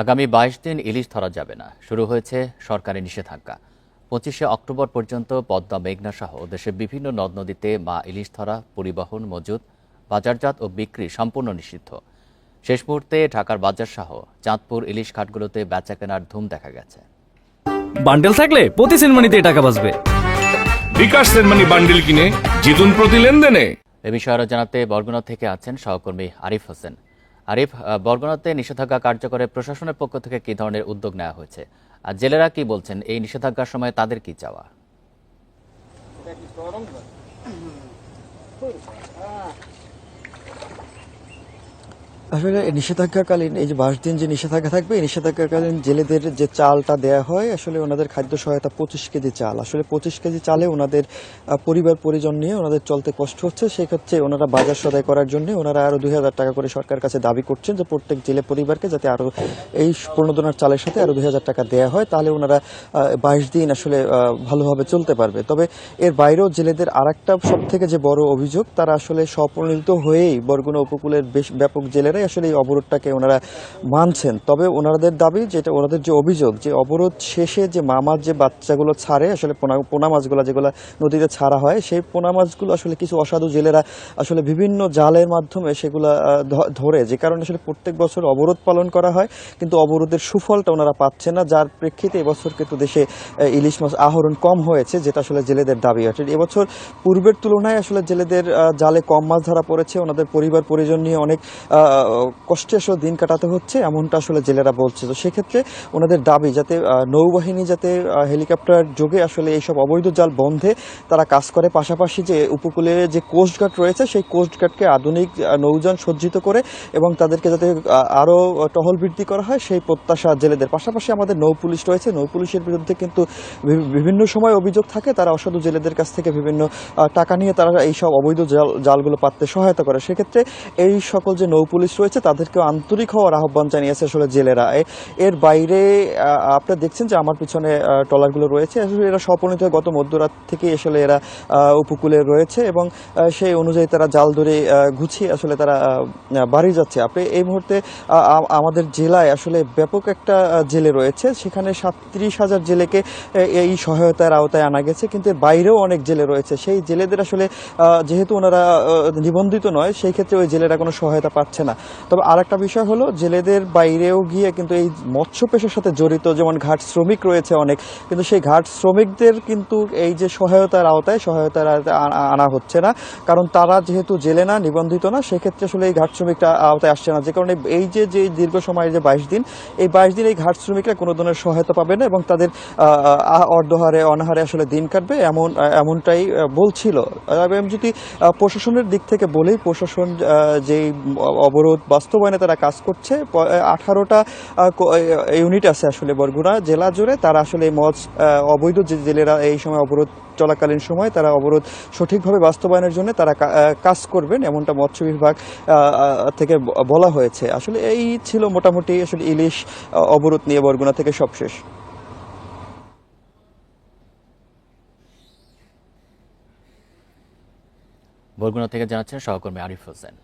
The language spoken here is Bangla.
আগামী বাইশ দিন ইলিশ ধরা যাবে না। শুরু হয়েছে সরকারি নিষেধাজ্ঞা। পঁচিশে অক্টোবর পর্যন্ত পদ্মা মেঘনা সহ দেশের বিভিন্ন নদ নদীতে মা ইলিশ ধরা পরিবহন মজুদ বাজারজাত ও বিক্রি সম্পূর্ণ নিষিদ্ধ। শেষ মুহূর্তে ঢাকার বাজার সহ চাঁদপুর ইলিশ ঘাটগুলোতে বেচা কেনার ধুম দেখা গেছে। বান্ডেল থাকলে প্রতি সেনমানিতে টাকা বাঁচবে। বিকাশ সেনমানি বান্ডিল কিনে জিতুন প্রতি লেনদেনে। এ বিষয়ে আরও জানাতে বরগুনা থেকে আছেন সহকর্মী আরিফ হোসেন। আরিফ বরগুনাতে নিষেধাজ্ঞা কার্যকরে প্রশাসনের পক্ষ থেকে কি ধরনের উদ্যোগ নেওয়া হয়েছে? আর জেলেরা কি বলছেন, এই নিষেধাজ্ঞার সময় তাদের কি চাওয়া? আসলে নিষেধাজ্ঞাকালীন এই যে বাইশ দিন যে নিষেধাজ্ঞা থাকবে, এই নিষেধাজ্ঞাকালীন জেলেদের যে চালটা দেয়া হয়, আসলে ওনাদের খাদ্য সহায়তা পঁচিশ কেজি চাল। আসলে পঁচিশ কেজি চালে ওনাদের পরিবার, পরিজন নিয়ে ওনাদের চলতে কষ্ট হচ্ছে। সেক্ষেত্রে ওনারা বাজার সদায় করার জন্য ওনারা আরও দুই হাজার টাকা করে সরকার কাছে দাবি করছেন যে প্রত্যেক জেলে পরিবারকে যাতে আরও এই প্রণোদনার চালের সাথে আরও দুই হাজার টাকা দেওয়া হয়, তাহলে ওনারা বাইশ দিন আসলে ভালোভাবে চলতে পারবে। তবে এর বাইরেও জেলেদের আর একটা সব থেকে যে বড় অভিযোগ, তারা আসলে স্বপ্রণীত হয়েই বরগুনা উপকূলের বেশ ব্যাপক জেলেরাই আসলে এই অবরোধটাকে ওনারা মানছেন। তবে ওনাদের দাবি যেটা ওনাদের যে অভিযোগ, যে অবরোধ শেষে যে মামার যে বাচ্চাগুলো ছাড়ে, আসলে পোনা পোনা মাছগুলো যেগুলো নদীতে ছাড়া হয়, সেই পোনা মাছগুলো আসলে কিছু অসাধু জেলেরা আসলে বিভিন্ন জালের মাধ্যমে সেগুলো ধরে। যে কারণে আসলে প্রত্যেক বছর অবরোধ পালন করা হয়, কিন্তু অবরোধের সুফলটা ওনারা পাচ্ছে না। যার প্রেক্ষিতে এবছর কিন্তু দেশে ইলিশ মাছ আহরণ কম হয়েছে, যেটা আসলে জেলেদের দাবি। আছে এবছর পূর্বের তুলনায় আসলে জেলেদের জালে কম মাছ ধরা পড়েছে। ওনাদের পরিবার পরিজন নিয়ে অনেক কষ্টে আসলে দিন কাটাতে হচ্ছে, এমনটা আসলে জেলেরা বলছে। তো সেক্ষেত্রে ওনাদের দাবি যাতে নৌবাহিনী যাতে হেলিকপ্টার যোগে আসলে এইসব অবৈধ জাল বন্ধে তারা কাজ করে, পাশাপাশি যে উপকূলে যে কোস্টগার্ড রয়েছে, সেই কোস্টগার্ডকে আধুনিক নৌযান সজ্জিত করে এবং তাদেরকে যাতে আরও টহল বৃদ্ধি করা হয়, সেই প্রত্যাশা জেলেদের। পাশাপাশি আমাদের নৌ পুলিশ রয়েছে, নৌ পুলিশের বিরুদ্ধে কিন্তু বিভিন্ন সময় অভিযোগ থাকে, তারা অসাধু জেলেদের কাছ থেকে বিভিন্ন টাকা নিয়ে তারা এইসব অবৈধ জাল, জালগুলো পাততে সহায়তা করে। সেক্ষেত্রে এই সকল যে নৌ পুলিশ রয়েছে, তাদেরকেও আন্তরিক হওয়ার আহ্বান জানিয়েছে আসলে জেলেরা। এর বাইরে আপনারা দেখছেন যে আমার পিছনে ট্রলারগুলো রয়েছে। আসলে এরা স্বপনিত গত মধ্যরাত থেকে আসলে এরা উপকূলে রয়েছে এবং সেই অনুযায়ী তারা জাল ধরে গুছিয়ে আসলে তারা বাড়ি যাচ্ছে। আপনি এই মুহূর্তে আমাদের জেলায় আসলে ব্যাপক একটা জেলে রয়েছে। সেখানে সাতত্রিশ হাজার জেলেকে এই সহায়তার আওতায় আনা গেছে, কিন্তু এর বাইরেও অনেক জেলে রয়েছে। সেই জেলেদের আসলে যেহেতু ওনারা নিবন্ধিত নয়, সেই ক্ষেত্রে ওই জেলেরা কোনো সহায়তা পাচ্ছে না। তবে আর একটা বিষয় হলো, জেলেদের বাইরেও গিয়ে কিন্তু এই মৎস্য পেশার সাথে জড়িত যেমন ঘাট শ্রমিক রয়েছে অনেক, কিন্তু সেই ঘাট শ্রমিকদের কিন্তু এই যে সহায়তার আওতায় সহায়তার আনা হচ্ছে না। কারণ তারা যেহেতু জেলে না, নিবন্ধিত না, সেক্ষেত্রে আসলে এই ঘাট শ্রমিকটা আওতায় আসছে না। যে কারণে এই যে যে দীর্ঘ সময়ের যে বাইশ দিন, এই বাইশ দিন এই ঘাট শ্রমিকরা কোনো ধরনের সহায়তা পাবে না এবং তাদের অর্ধহারে, অনাহারে আসলে দিন কাটবে এমন এমনটাই বলছিল। আমি যদি প্রশাসনের দিক থেকে বলি, প্রশাসন যেই অবরোধ বাস্তবায়নে তারা কাজ করছে। আঠারোটা ইউনিট আছে আসলে বরগুনা জেলা জুড়ে। তারা আসলে মজ অবৈধ যে জেলেরা এই সময় অবরোধ, চলাকালীন সময় তারা অবরোধ সঠিকভাবে বাস্তবায়নের জন্য তারা কাজ করবেন এমনটা মৎস্য বিভাগ থেকে বলা হয়েছে। আসলে এই ছিল মোটামুটি আসলে ইলিশ অবরোধ নিয়ে বরগুনা থেকে সবশেষ। বরগুনা থেকে জানাচ্ছেন সহকর্মী আরিফ হোসেন।